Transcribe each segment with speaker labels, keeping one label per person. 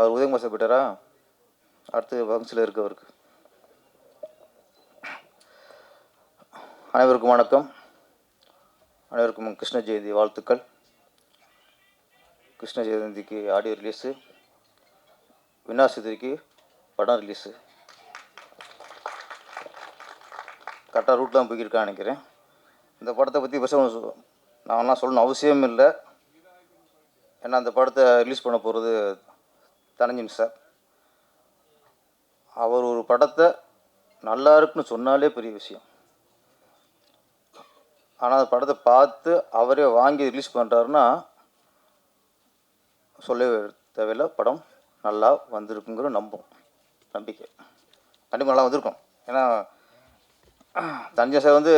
Speaker 1: அவர் Udhayakumar sir போயிட்டாரா? அடுத்து வம்சில் இருக்கவருக்கு. அனைவருக்கும் வணக்கம். அனைவருக்கும் கிருஷ்ண ஜெயந்தி வாழ்த்துக்கள். கிருஷ்ண ஜெயந்திக்கு ஆடியோ ரிலீஸு விநாசதிக்கு படம் ரிலீஸு கரெக்டாக ரூட் தான் போய்க்கிருக்கான்னு நினைக்கிறேன். இந்த படத்தை பற்றி பெருசாக நான்லாம் சொல்லணும் அவசியம் இல்லை ஏன்னா அந்த படத்தை ரிலீஸ் பண்ண போகிறது தனஞ்சின் சார் அவர் ஒரு படத்தை நல்லா இருக்குன்னு சொன்னாலே பெரிய விஷயம். ஆனால் அந்த படத்தை பார்த்து அவரே வாங்கி ரிலீஸ் பண்ணுறாருன்னா சொல்லவே தேவையில்லை. படம் நல்லா வந்திருக்குங்கிற நம்பும். நம்பிக்கை. கண்டிப்பாக நல்லா வந்திருக்கும். ஏன்னா தஞ்சை சார் வந்து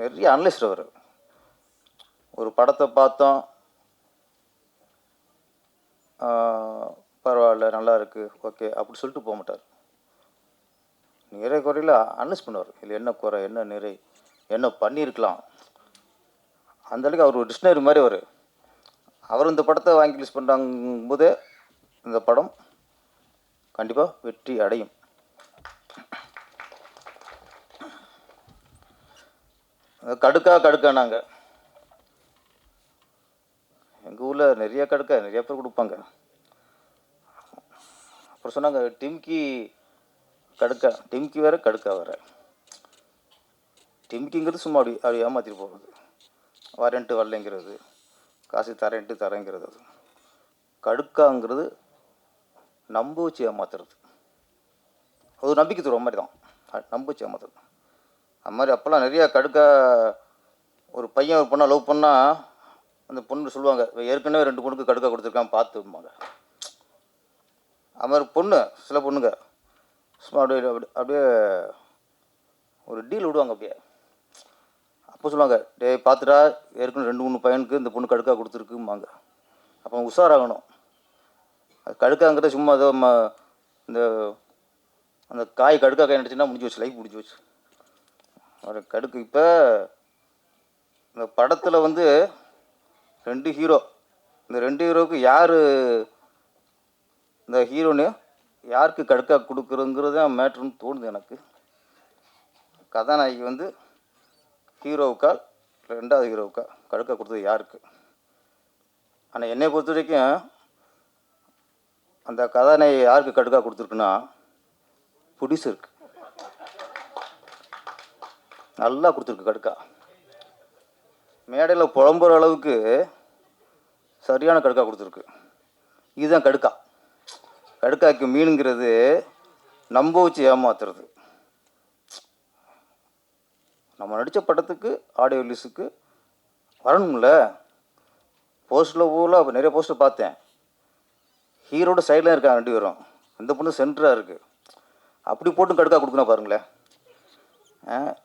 Speaker 1: நிறைய அனலிஸ்ட் அவர். ஒரு படத்தை பார்த்தோம். பரவாயில்ல நல்லா இருக்குது ஓகே அப்படி சொல்லிட்டு போக மாட்டார். நிறை குறையில் அனலைஸ் பண்ணுவார். இல்லை என்ன குறை என்ன நிறை என்ன பண்ணியிருக்கலாம்? அந்த அளவுக்கு அவர் ஒரு டிக்ஷனரி மாதிரி அவர். அவர் இந்த படத்தை வாங்கி ரிலீஸ் பண்ணுறாங்க போதே இந்த படம் கண்டிப்பாக வெற்றி அடையும். கடுக்கா கடுக்கா நாங்கள் எங்கள் ஊரில் நிறைய கடுக்கா நிறைய பேர் கொடுப்பாங்க. அப்புறம் சொன்னாங்க டிம்கி கடுக்கா டிம்கி வேற கடுக்கா வேற. டிம்கிங்கிறது சும்மா அப்படி அப்படி ஏமாற்றிட்டு போகிறது வரேன்ட்டு வரலைங்கிறது. காசு தரேன்ட்டு தரேங்கிறது அது. கடுக்காங்கிறது நம்ப வச்சு ஏமாத்துறது. அது ஒரு நம்பிக்கை தருவ மாதிரி தான். நம்ப வச்சு ஏமாத்துறது. அது மாதிரி அப்போல்லாம் நிறையா கடுக்கா ஒரு பையன் ஒரு பொண்ணை லவ் பண்ணால் அந்த பொண்ணு சொல்லுவாங்க ஏற்கனவே ரெண்டு பொண்ணுக்கு கடுக்கா கொடுத்துருக்கான் பார்த்துப்பாங்க அது மாதிரி பொண்ணு சில பொண்ணுங்க. சும்மா அப்படியே அப்படியே அப்படியே ஒரு டீல் விடுவாங்க அப்படியே. அப்போ சொல்லுவாங்க டேய் பார்த்துடா ஏற்கனவே ரெண்டு மூணு பையனுக்கு இந்த பொண்ணு கடுக்காக கொடுத்துருக்கும்பாங்க. அப்போ உஷாராகணும். அது கடுக்காங்கிறத சும்மா ஏதோ இந்த அந்த காய் கடுக்கா காய் நடிச்சுன்னா முடிஞ்சு வச்சு லைஃப் முடிஞ்சு வச்சு ஒரு கடுக்கு இப்போ இந்த படத்தில் வந்து ரெண்டு ஹீரோ இந்த ரெண்டு ஹீரோவுக்கு யார் இந்த ஹீரோனு யாருக்கு கடுக்கா கொடுக்குறோங்கிறது தான் மேட்ருன்னு தோணுது எனக்கு. கதாநாயகி வந்து ஹீரோவுக்கா ரெண்டாவது ஹீரோவுக்கா கடுக்கா கொடுத்தது யாருக்கு? ஆனால் என்னை பொறுத்த வரைக்கும் அந்த கதாநாயகி யாருக்கு கடுக்கா கொடுத்துருக்குன்னா ப்ரொடியூசருக்கு நல்லா கொடுத்துருக்கு கடுக்கா. மேடையில் புலம்புற அளவுக்கு சரியான கடுக்கா கொடுத்துருக்கு. இதுதான் கடுக்கா. கடுக்காக்கு மீனுங்கிறது நம்ப வச்சு ஏமாத்துறது. நம்ம நடித்த படத்துக்கு ஆடியோ ரிலீஸுக்கு வரணும்ல? போஸ்ட்டில் பூரா அப்போ நிறைய போஸ்டர் பார்த்தேன். ஹீரோட சைட்லாம் இருக்காங்க ரெண்டு பேரும். அந்த பொண்ணு சென்டராக இருக்குது அப்படி போட்டும் கடுக்கா கொடுக்கணும் பாருங்களேன்.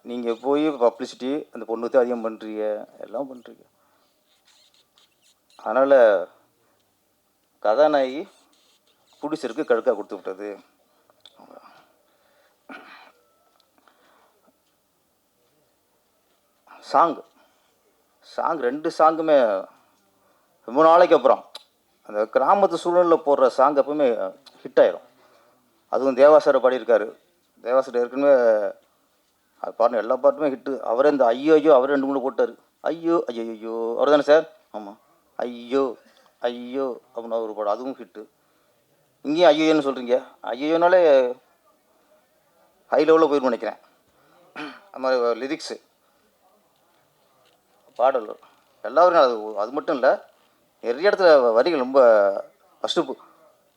Speaker 1: நீங்கள் போய் பப்ளிசிட்டி அந்த பொண்ணுக்கு அதிகம் பண்ணுறீங்க எல்லாம் பண்ணுறீங்க அதனால் கதாநாயகி குடிசருக்கு கழுக்காக கொடுத்து விட்டது. சாங். சாங் ரெண்டு சாங்குமே ரொம்ப நாளைக்கு அப்புறம். அந்த கிராமத்து சூழலில் போடுற சாங் எப்பவுமே ஹிட் ஆயிரும். அதுவும் தேவாசரை பாடியிருக்காரு. தேவாசர் ஏற்கனவே அது பாருங்க எல்லா பாட்டுமே ஹிட்டு அவரே இந்த ஐயோ ஐயோ அவர் ரெண்டு மூணு போட்டார். ஐயோ ஐயோ ஐயோ அவர் தானே சார்? ஆமாம் ஐயோ ஐயோ அப்படின்னு ஒரு பாடம் அதுவும் ஹிட்டு இங்கேயும் ஐயோன்னு சொல்கிறீங்க ஐயோனாலே ஹை லெவலில் போயிரும் நினைக்கிறேன். அது மாதிரி லிரிக்ஸு பாடல். எல்லாரும் அது அது மட்டும் இல்லை நிறைய இடத்துல வரிகள் ரொம்ப ஃபஸ்ட்டு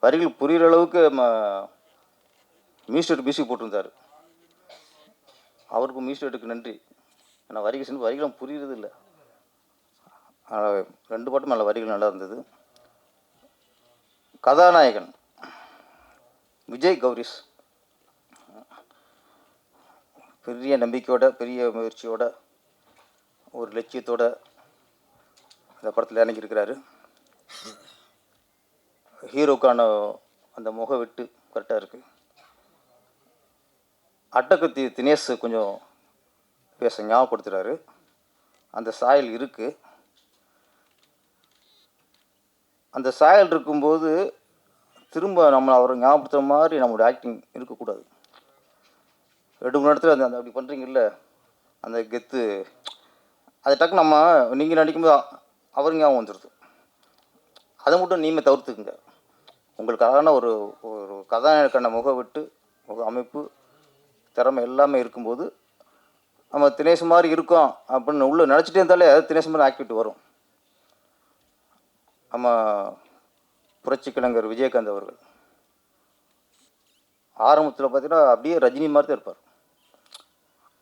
Speaker 1: வரிகள் புரிகிற அளவுக்கு மியூசிக் மியூசிக் போட்டிருந்தார். அவருக்கும் மியூஸ்டேட்டுக்கு நன்றி. ஏன்னா வரிகள் சின்ன வரிகளும் புரியுறது இல்லை. ரெண்டு பாட்டும் நல்ல வரிகள் நல்லா இருந்தது. கதாநாயகன். விஜய் கௌரிஸ். பெரிய நம்பிக்கையோட பெரிய முயற்சியோட ஒரு லட்சியத்தோட இந்த படத்தில் இறங்கியிருக்கிறாரு ஹீரோக்கான அந்த முக வெட்டு கரெக்டாக இருக்குது அட்டகத்தி தினேஷ் கொஞ்சம் பேச ஞாபகப்படுத்துகிறாரு அந்த சாயல் இருக்குது அந்த சாயல் இருக்கும்போது திரும்ப நம்ம அவரை ஞாபகப்படுத்துற மாதிரி நம்மளோட ஆக்டிங் இருக்கக்கூடாது. ரெண்டு மணி நேரத்தில் அந்த அந்த அப்படி பண்ணுறீங்கல்ல அந்த கெத்து அது டக்கு நம்ம நீங்கள் நடிக்கும்போது அ- அவர் ஞாபகம் வந்துடுது அதை மட்டும் நீமே தவிர்த்துக்குங்க. உங்களுக்கான ஒரு ஒரு கதாநாயகன முக விட்டு முக அமைப்பு திறமை எல்லாமே இருக்கும்போது நம்ம தினேஷ் மாதிரி இருக்கோம் அப்படின்னு உள்ளே நினச்சிட்டே இருந்தாலே அது தினேஷ் மாதிரி ஆக்டிவிட்டி வரும். நம்ம புரட்சி கலைஞர் விஜயகாந்த் அவர்கள். ஆரம்பத்தில் பார்த்தீங்கன்னா அப்படியே ரஜினி மாதிரி தான் இருப்பார்.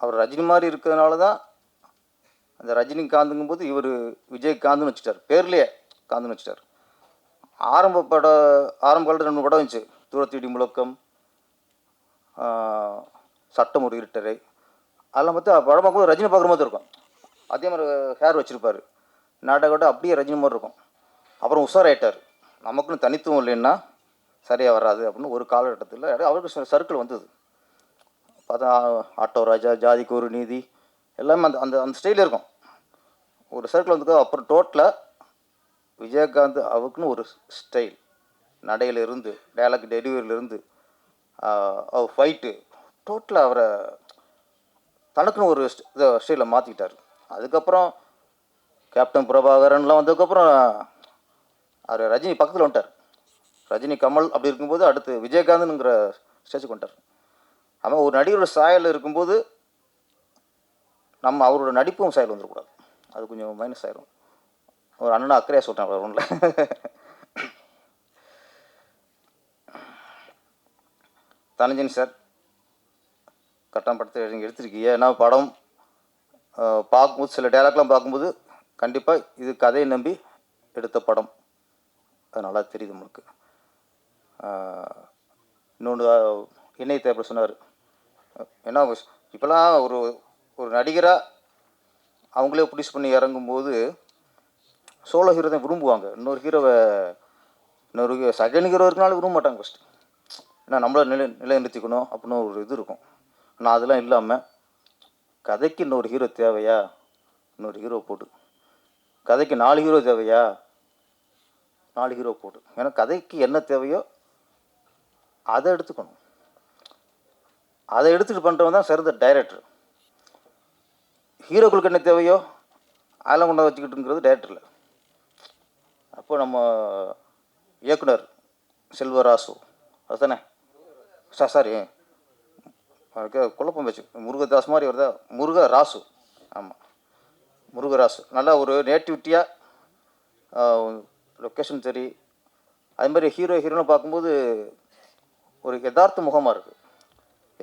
Speaker 1: அவர் ரஜினி மாதிரி இருக்கிறதுனால தான் அந்த ரஜினிகாந்துங்கும் போது இவர் விஜயகாந்த்னு வச்சுட்டார் பேர்லேயே காந்துன்னு வச்சுட்டார் ஆரம்ப பட ஆரம்ப காலத்தில் ரெண்டு படம் வந்துச்சு தூரத்தீடி முழக்கம் சட்டம் ஒரு இருட்டரை அதெல்லாம் பார்த்து படம் பார்க்கும்போது ரஜினி பார்க்குற மாதிரி இருக்கும். அதே மாதிரி ஹேர் வச்சுருப்பார். நாடகோட அப்படியே ரஜினி மாதிரி இருக்கும். அப்புறம் உஷாராயிட்டார். நமக்குன்னு தனித்துவம் இல்லைன்னா சரியாக வராது அப்படின்னு ஒரு காலகட்டத்தில் அவருக்கு சர்க்கிள் வந்தது. பார்த்தா ஆட்டோ ராஜா ஜாதிக்கு ஒரு நீதி எல்லாமே அந்த அந்த அந்த ஸ்டைலில் இருக்கும். ஒரு சர்க்கிள் வந்து அப்புறம் டோட்டலாக விஜயகாந்த் அவருக்குன்னு ஒரு ஸ்டைல் நடையிலிருந்து டேலக் டெலிவரியிலிருந்து அவர் ஃபைட்டு டோட்டலாக அவரை தனக்குன்னு ஒரு ஸ்டைலை மாற்றிக்கிட்டார் அதுக்கப்புறம் கேப்டன் பிரபாகரன்லாம் வந்ததுக்கப்புறம் அவர் ரஜினி பக்கத்தில் வந்துட்டார். ரஜினி கமல் அப்படி இருக்கும்போது அடுத்து விஜயகாந்த்ங்கிற ஸ்டேஜுக்கு வந்துட்டார். அவன் ஒரு நடிகரோட சாயல் இருக்கும்போது நம்ம அவரோட நடிப்பும் சாயல் வந்துடக்கூடாது. அது கொஞ்சம் மைனஸ் ஆயிரும். ஒரு அண்ணனா அக்கறையாக சொல்கிறேன் ஒன்றில் தனஞ்சன் சார் கரெக்டாக படத்தை நீங்கள் எடுத்திருக்கீங்க. ஏன்னா படம் பார்க்கும்போது சில டைலாக்லாம் பார்க்கும்போது கண்டிப்பாக இது கதையை நம்பி எடுத்த படம். அது நல்லா தெரியுது உங்களுக்கு இன்னொன்று என்னை தேவை சொன்னார். ஏன்னா இப்போலாம் ஒரு ஒரு நடிகராக அவங்களே ப்ரொடியூஸ் பண்ணி இறங்கும்போது சோலோ ஹீரோ தான் விரும்புவாங்க. இன்னொரு ஹீரோவை இன்னொரு செகண்ட் ஹீரோ இருக்கனாலும் விரும்ப மாட்டாங்க ஃபஸ்ட்டு ஏன்னா நம்மளை நிலை நிலைநிறுத்திக்கணும் அப்படின்னு ஒரு இது இருக்கும். ஆனால் அதெல்லாம் இல்லாமல் கதைக்கு இன்னொரு ஹீரோ தேவையா? இன்னொரு ஹீரோ போட்டு. கதைக்கு நாலு ஹீரோ தேவையா? நாலு ஹீரோ போட்டு ஏன்னா கதைக்கு என்ன தேவையோ அதை எடுத்துக்கணும். அதை எடுத்துகிட்டு பண்ணுறவன் தான் சிறந்த டைரக்டர் ஹீரோக்களுக்கு என்ன தேவையோ அதெல்லாம் கொண்டு வச்சுக்கிட்டுங்கிறது டைரக்டரில் அப்போ நம்ம இயக்குனர் செல்வராசு அதுதானே சார் சாரி குழப்பம் வச்சு முருகதாஸ் மாதிரி வருதா முருக ராசு ஆமாம் முருகராசு. நல்லா ஒரு நேட்டிவிட்டியாக லொக்கேஷன் சரி. அதுமாதிரி ஹீரோ ஹீரோன்னு பார்க்கும்போது ஒரு யதார்த்த முகமாக இருக்குது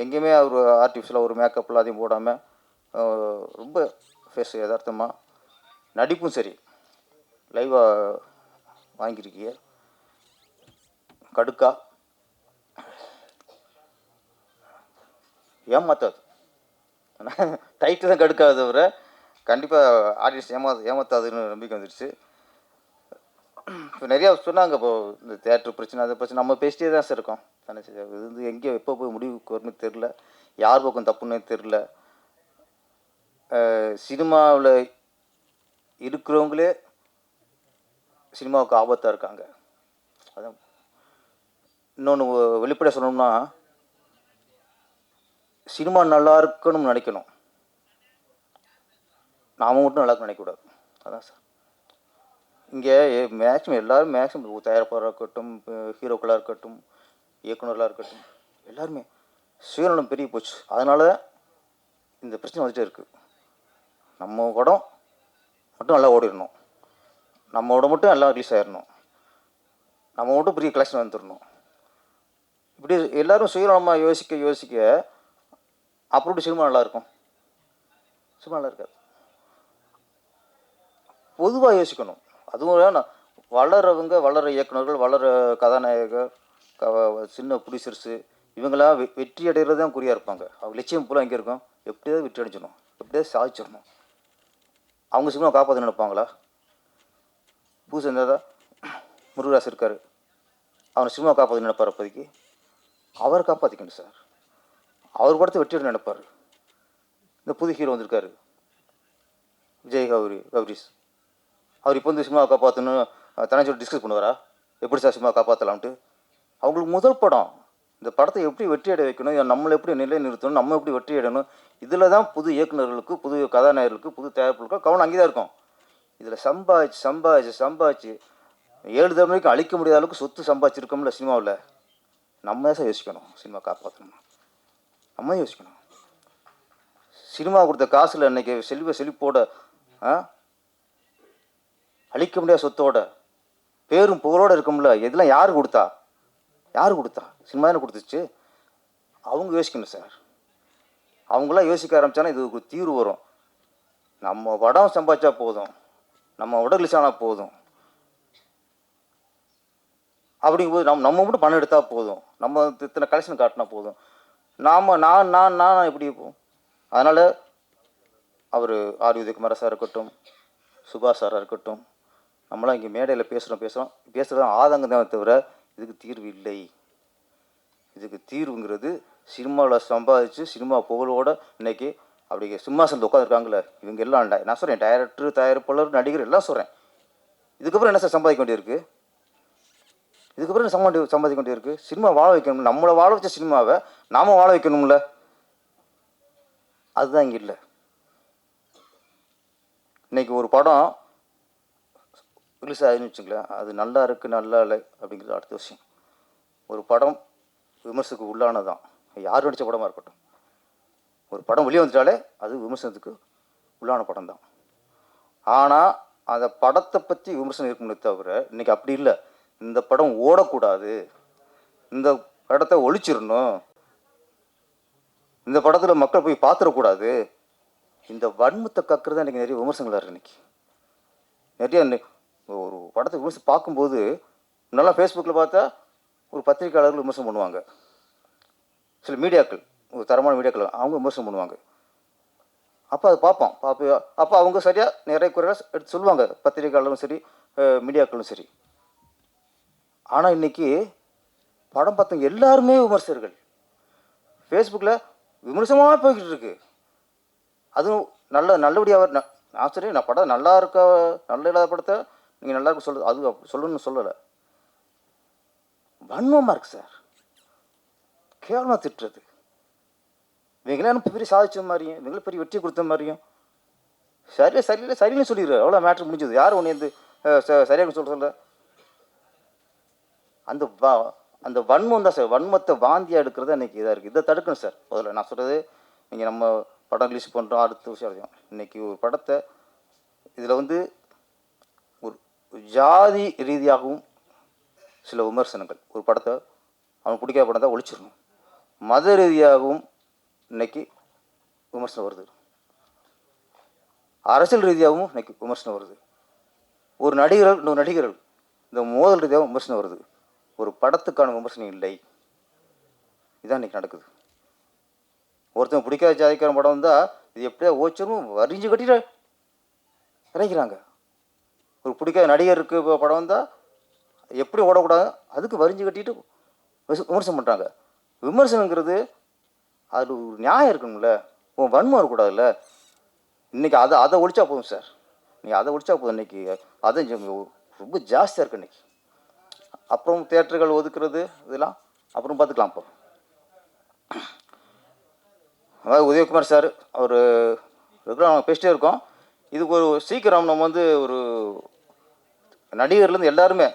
Speaker 1: எங்கேயுமே அவர் ஆர்டிஃபிஷியலாக ஒரு மேக்கப்லாம் அதையும் போடாமல் ரொம்ப ஃபேஸ் யதார்த்தமாக நடிப்பும் சரி. லைவாக வாங்கியிருக்கீங்க. கடுக்கா. ஏமாத்தாது. டைட்டில் தான் கடுக்காது தவிர கண்டிப்பாக ஆடியன்ஸ் ஏமா ஏமாத்தாதுன்னு நம்பிக்கை வந்துடுச்சு இப்போ நிறையா சொன்னாங்க இப்போ இந்த தேட்டர் பிரச்சனை அது பிரச்சனை. நம்ம பேசிட்டே தான் சார் இருக்கோம். தானே சார்? இது வந்து எங்கே எப்போ போய் முடிவுக்கு வரும்னு தெரில யார் பக்கம் தப்புன்னு தெரில சினிமாவில் இருக்கிறவங்களே சினிமாவுக்கு ஆபத்தாக இருக்காங்க. அதான். இன்னொன்று வெளிப்படையாக சொல்லணும்னா சினிமா நல்லா இருக்கணும்னு நினைக்கணும். நாம மட்டும் நல்லா இருக்கணும்னு நினைக்கக்கூடாது. அதான் சார். இங்கே மேக்ஸிமம் எல்லோரும் மேக்ஸிமம் தயாரிப்பாளராக இருக்கட்டும் ஹீரோக்களாக இருக்கட்டும் இயக்குநர்களாக இருக்கட்டும் எல்லாருமே சுயநலம் பெரிய போச்சு. அதனால இந்த பிரச்சனை வந்துட்டே இருக்குது நம்ம படம் மட்டும் நல்லா ஓடிடணும். நம்மளோட மட்டும் எல்லாம் ரிலீஸ் ஆயிடணும். நம்ம மட்டும் பெரிய கலெக்ஷன் வந்துடணும் இப்படி எல்லாரும் சுயநலமாக யோசிக்க யோசிக்க அப்படி சினிமா நல்லா இருக்கும். சினிமா நல்லா இருக்காது. பொதுவாக யோசிக்கணும். அதுவும் வேணாம் வளர இயக்குனர்கள் வளர கதாநாயகர் க சின்ன ப்ரொடியூசர்ஸு இவங்களாம் வெ வெற்றி அடைகிறது தான் குறியாக இருப்பாங்க. அவங்க லட்சியம் பூரா எங்கே இருக்கும். எப்படியாவது வெற்றி அடைச்சிடணும் எப்படியாவது சாதிச்சிடணும். அவங்க சினிமா காப்பாற்ற நினைப்பாங்களா? புதுசு இருந்தால் முருகராசு இருக்கார். அவனை சினிமா காப்பாற்ற நினைப்பார் அப்போதைக்கு. அவரை காப்பாற்றிக்கணும் சார். அவர் படத்தை வெற்றி நினைப்பார். இந்த புது ஹீரோ வந்திருக்காரு. விஜய் கௌரி கௌரிஸ். அவர் இப்போ வந்து சினிமாவை காப்பாற்றணும் தனஞ்சோட டிஸ்கஸ் பண்ணுவாரா? எப்படி சார் சினிமா காப்பாற்றலாம்ட்டு அவங்களுக்கு முதல் படம் இந்த படத்தை எப்படி வெற்றி அடைய வைக்கணும் நம்மளை எப்படி நிலை நிறுத்தணும் நம்ம எப்படி வெற்றி அடையணும் இதில் தான் புது இயக்குனர்களுக்கு புது கதாநாயகர்களுக்கு புது தயாரிப்புகளுக்கு கவனம் அங்கே தான் இருக்கும். இதில் சம்பாதிச்சு சம்பாதிச்சு சம்பாதிச்சு ஏழு தலைமுறைக்கு அழிக்க முடியாத அளவுக்கு சொத்து சம்பாதிச்சிருக்கோம்ல சினிமாவில். நம்ம தான் சார் யோசிக்கணும் சினிமா காப்பாற்றணும் நம்ம தான் யோசிக்கணும். சினிமா கொடுத்த காசில் இன்றைக்கி செல்வ செழிப்போட ஆ அழிக்க முடியாத சொத்தோட பேரும் புகழோடு இருக்கும்ல இதெல்லாம் யார் கொடுத்தா? யார் கொடுத்தா? சினிமா தானே கொடுத்துச்சு. அவங்க யோசிக்கணும் சார். அவங்களாம் யோசிக்க ஆரம்பிச்சானா இதுக்கு தீர்வு வரும். நம்ம படம் சம்பாதிச்சா போதும். நம்ம உடல் ஆனால் போதும். அப்படிங்கும்போது நம்ம நம்ம மட்டும் பணம் எடுத்தால் போதும். நம்ம இத்தனை கலெக்ஷன் காட்டினா போதும். நாம் நான் நான் நான் எப்படி இருப்போம்? அதனால் அவர் ஆர். உதயகுமார சார் இருக்கட்டும் சுபாஷ் சாராக இருக்கட்டும் நம்மளாம் இங்கே மேடையில் பேசுகிறோம் பேசுகிறோம் பேசுகிறது ஆதங்கம் தான் தவிர இதுக்கு தீர்வு இல்லை. இதுக்கு தீர்வுங்கிறது சினிமாவில் சம்பாதிச்சு சினிமா புகழோட இன்னைக்கு அப்படி சிம்மாசனத்தில் உட்காந்துருக்காங்களே இவங்க எல்லாம் டை- நான் சொல்கிறேன் டைரக்டர் தயாரிப்பாளர் நடிகர் எல்லாம் சொல்கிறேன் இதுக்கப்புறம் என்ன சார் சம்பாதிக்க வேண்டியிருக்கு? இதுக்கப்புறம் என்ன சம்பாதி சம்பாதிக்க வேண்டியிருக்கு? சினிமா வாழ வைக்கணும் நம்மளை வாழ வச்ச சினிமாவை நாம வாழ வைக்கணும்ல. அதுதான் இங்கே இல்லை. இன்னைக்கு ஒரு படம் ரிலீஸ் ஆகுதுன்னு வச்சுங்களேன் அது நல்லா இருக்குது நல்லா இல்லை அப்படிங்கிறது அடுத்த விஷயம். ஒரு படம் விமர்சனத்துக்கு உள்ளானதான் யார் நடித்த படமாக இருக்கட்டும். ஒரு படம் வெளியே வந்துட்டாலே அது விமர்சனத்துக்கு உள்ளான படம் தான் ஆனால் அந்த படத்தை பற்றி விமர்சனம் இருக்கணுமே தவிர இன்றைக்கி அப்படி இல்லை. இந்த படம் ஓடக்கூடாது. இந்த படத்தை ஒழிச்சிடணும். இந்த படத்தில் மக்கள் போய் பார்த்துடக்கூடாது. இந்த வன்மத்தை கக்குறது இன்றைக்கி நிறைய விமர்சனங்களாக இருக்குது இன்னைக்கு. நிறைய ஒரு படத்தை விமர்சனம் பார்க்கும்போது நல்லா ஃபேஸ்புக்கில் பார்த்தா ஒரு பத்திரிக்கையாளர்கள் விமர்சனம் பண்ணுவாங்க. சில மீடியாக்கள் ஒரு தரமான மீடியாக்கள் அவங்க விமர்சனம் பண்ணுவாங்க. அப்போ அதை பார்ப்போம் பார்ப்ப அப்போ அவங்க சரியாக நிறைய குறைகள் எடுத்து சொல்லுவாங்க. பத்திரிக்கையாளரும் சரி மீடியாக்களும் சரி. ஆனால் இன்றைக்கி படம் பார்த்தவங்க எல்லாருமே விமர்சகர்கள். ஃபேஸ்புக்கில் விமர்சனமாக போய்கிட்டு இருக்கு அதுவும் நல்ல நல்லபடியாக ந- நான் சரி நான் படம் நல்லா இருக்க நல்ல இல்லாத படத்தை நீங்கள் நல்லா இருக்கு அது சொல்லணும்னு சொல்லலை. வன்மமாக இருக்கு சார். கேவலமாக திட்டுறது. இவங்களாம் பெரிய சாதிச்ச மாதிரியும் இவங்களும் பெரிய வெற்றி கொடுத்த மாதிரியும். சரியில்லை சரியில்லை சரியில்லை சொல்லிடுற அவ்வளோ மேட்ரு முடிஞ்சது. யார் ஒன்று வந்து சரியாக சொல்ல சொல்ல அந்த வ- அந்த வன்மம் தான் சார். வன்மத்தை வாந்தியாக எடுக்கிறது அன்றைக்கி இதாக இருக்குது இதை தடுக்கணும் சார். முதல்ல நான் சொல்கிறது நீங்கள் நம்ம படம் ரிலீஸ் பண்ணுறோம் அடுத்த விஷயம் அடையும் இன்றைக்கி ஒரு படத்தை இதில் வந்து ஜாதி ரீதியாகவும் சில விமர்சனங்கள். ஒரு படத்தை அவனுக்கு பிடிக்காத படம் தான் ஒழிச்சிடணும். மத ரீதியாகவும் இன்னைக்கு விமர்சனம் வருது. அரசியல் ரீதியாகவும் இன்னைக்கு விமர்சனம் வருது. ஒரு நடிகர்கள் இன்னொரு நடிகர்கள் இந்த மோதல் ரீதியாகவும் விமர்சனம் வருது. ஒரு படத்துக்கான விமர்சனம் இல்லை. இதான் இன்னைக்கு நடக்குது. ஒருத்தன் பிடிக்காத ஜாதிக்காரன் படம் வந்தால் இது எப்படியா ஓச்சரும்? வரிஞ்சு கட்டிட இறங்கிறாங்க ஒரு பிடிக்காத நடிகருக்கு இப்போ படம் வந்தால் எப்படி ஓடக்கூடாது? அதுக்கு வரிஞ்சு கட்டிட்டு விமர்சனம் பண்ணுறாங்க விமர்சனங்கிறது அதில் ஒரு நியாயம் இருக்கணும்ல. உன் வன்மம் இருக்கக்கூடாதுல்ல. இன்னைக்கு அதை அதை ஒழிச்சா போதும் சார். நீங்கள் அதை ஒழிச்சா போதும் இன்னைக்கு. அதை ரொம்ப ஜாஸ்தியாக இருக்குது இன்னைக்கு. அப்புறம் தேட்டர்கள் ஒதுக்குறது இதெல்லாம். அப்புறம் பார்த்துக்கலாம் இப்போ. அதாவது உதயகுமார் சார் அவர் ரெகுலராக நாங்கள் பேசிட்டே இருக்கோம். இதுக்கு ஒரு சீக்கிரம் நம்ம வந்து ஒரு நடிகர்லேருந்து எல்லாருமே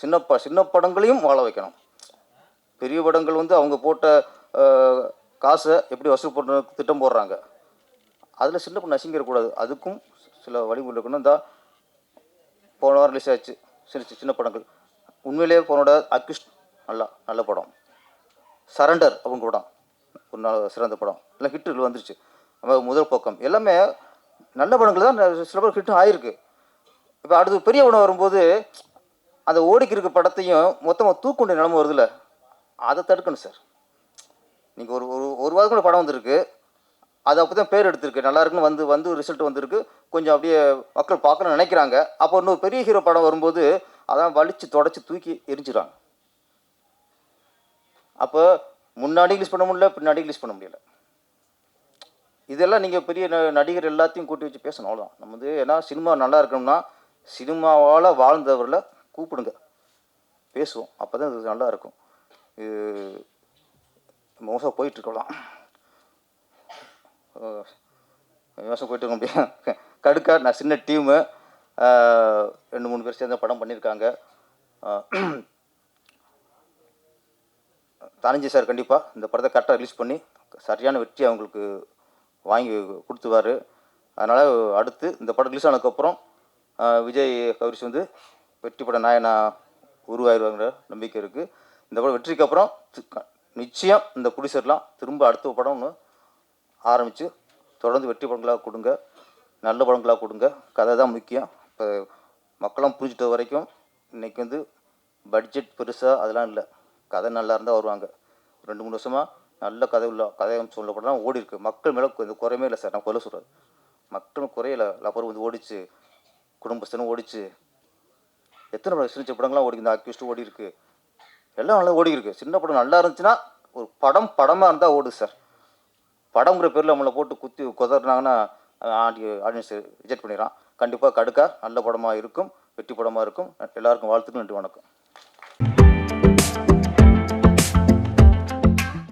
Speaker 1: சின்ன ப சின்ன படங்களையும் வாழ வைக்கணும். பெரிய படங்கள் வந்து அவங்க போட்ட காசை எப்படி வசூல் பண்ண திட்டம் போடுறாங்க. அதில் சின்ன படம் நசிங்கிடக்கூடாது அதுக்கும் சில வழிமுறை இருக்கணும். இந்த போன வாரம் ரிலீஸ் ஆச்சு. சின்ன சின்ன படங்கள். உண்மையிலேயே போனோட அக்யூஸ்ட் நல்லா நல்ல படம். சரண்டர் அவங்க படம். ஒரு நாள் சிறந்த படம். எல்லாம் ஹிட்டுகள் வந்துருச்சு. முதல் பக்கம். எல்லாமே நல்ல படங்கள் தான். சில படம் ஹிட்டும் ஆயிருக்கு. இப்போ அடுத்து பெரிய உணவு வரும்போது அந்த ஓடிக்கு இருக்க படத்தையும் மொத்தமாக தூக்குண்ட நிலம வருதுல்ல. அதை தடுக்கணும் சார். நீங்கள் ஒரு ஒரு ஒரு வாரம் கூட படம் வந்திருக்கு. அது அப்போ தான் பேர் எடுத்திருக்கு. நல்லா இருக்குன்னு வந்து வந்து ரிசல்ட் வந்திருக்கு. கொஞ்சம் அப்படியே மக்கள் பார்க்கணும்னு நினைக்கிறாங்க. அப்போ இன்னொரு பெரிய ஹீரோ படம் வரும்போது அதான் வலிச்சு தொடச்சி தூக்கி எரிஞ்சிடறாங்க. அப்போ முன்னாடி ரிலீஸ் பண்ண முடியல பின்னாடி ரிலீஸ் பண்ண முடியல. இதெல்லாம் நீங்கள் பெரிய ந- நடிகர் எல்லாத்தையும் கூட்டி வச்சு பேசணும். அவ்வளோதான் நம்ம வந்து ஏன்னா சினிமா நல்லா இருக்கணும்னா சினிமாவால் வாழ்ந்தவரில் கூப்பிடுங்க. பேசுவோம். அப்போ தான் இது நல்லா இருக்கும் இது மோசம் போயிட்டுருக்கலாம் மோசம் போயிட்டு இருக்க முடியும் கடுக்கா நான் சின்ன டீமு ரெண்டு மூணு பேர் சேர்ந்து படம் பண்ணியிருக்காங்க தனஞ்சி சார் கண்டிப்பாக இந்த படத்தை கரெக்டாக ரிலீஸ் பண்ணி சரியான வெற்றி அவங்களுக்கு வாங்கி கொடுத்துவார் அதனால் அடுத்து இந்த படம் ரிலீஸ் ஆனதுக்கப்புறம் விஜய் கௌரிஸ் வந்து வெற்றி பட நாயனா உருவாயிருவாங்கிற நம்பிக்கை இருக்குது இந்த படம் வெற்றிக்கு அப்புறம் நிச்சயம் இந்த ப்ரொடியூசர்லாம் திரும்ப அடுத்த படம்னு ஆரம்பித்து தொடர்ந்து வெற்றி படங்களாக கொடுங்க நல்ல படங்களாக கொடுங்க. கதை தான் முக்கியம். இப்போ மக்களும் புரிஞ்சிட்ட வரைக்கும் இன்றைக்கி வந்து பட்ஜெட் பெருசாக அதெல்லாம் இல்லை. கதை நல்லா இருந்தால் வருவாங்க. ரெண்டு மூணு வருஷமாக நல்ல கதை உள்ள கதை சொல்ல படம் ஓடி இருக்கு மக்கள் மேலே இந்த குறையுமே இல்லை சார். நான் கொலை சொல்கிறது மக்கள் குறையில. லப்பர் வந்து ஓடிச்சு. குடும்பஸ்தனும் ஓடிச்சு. எத்தனை படம் சின்ன படங்கள்லாம் ஓடி இந்த அக்யூஸ்ட் ஓடி இருக்கு எல்லாம் நல்லா ஓடி இருக்கு சின்ன படம் நல்லா இருந்துச்சுன்னா ஒரு படம் படமாக இருந்தால் ஓடுது சார் படங்கிற பேரில் நம்மளை போட்டு குத்தி குதறினாங்கன்னா ஆடி ஆடியன்ஸ் ரிஜெக்ட் பண்ணிடுறான் கண்டிப்பாக கடுக்கா நல்ல படமாக இருக்கும் வெற்றி படமாக இருக்கும். எல்லாருக்கும் வாழ்த்துக்கள் நன்றி வணக்கம்.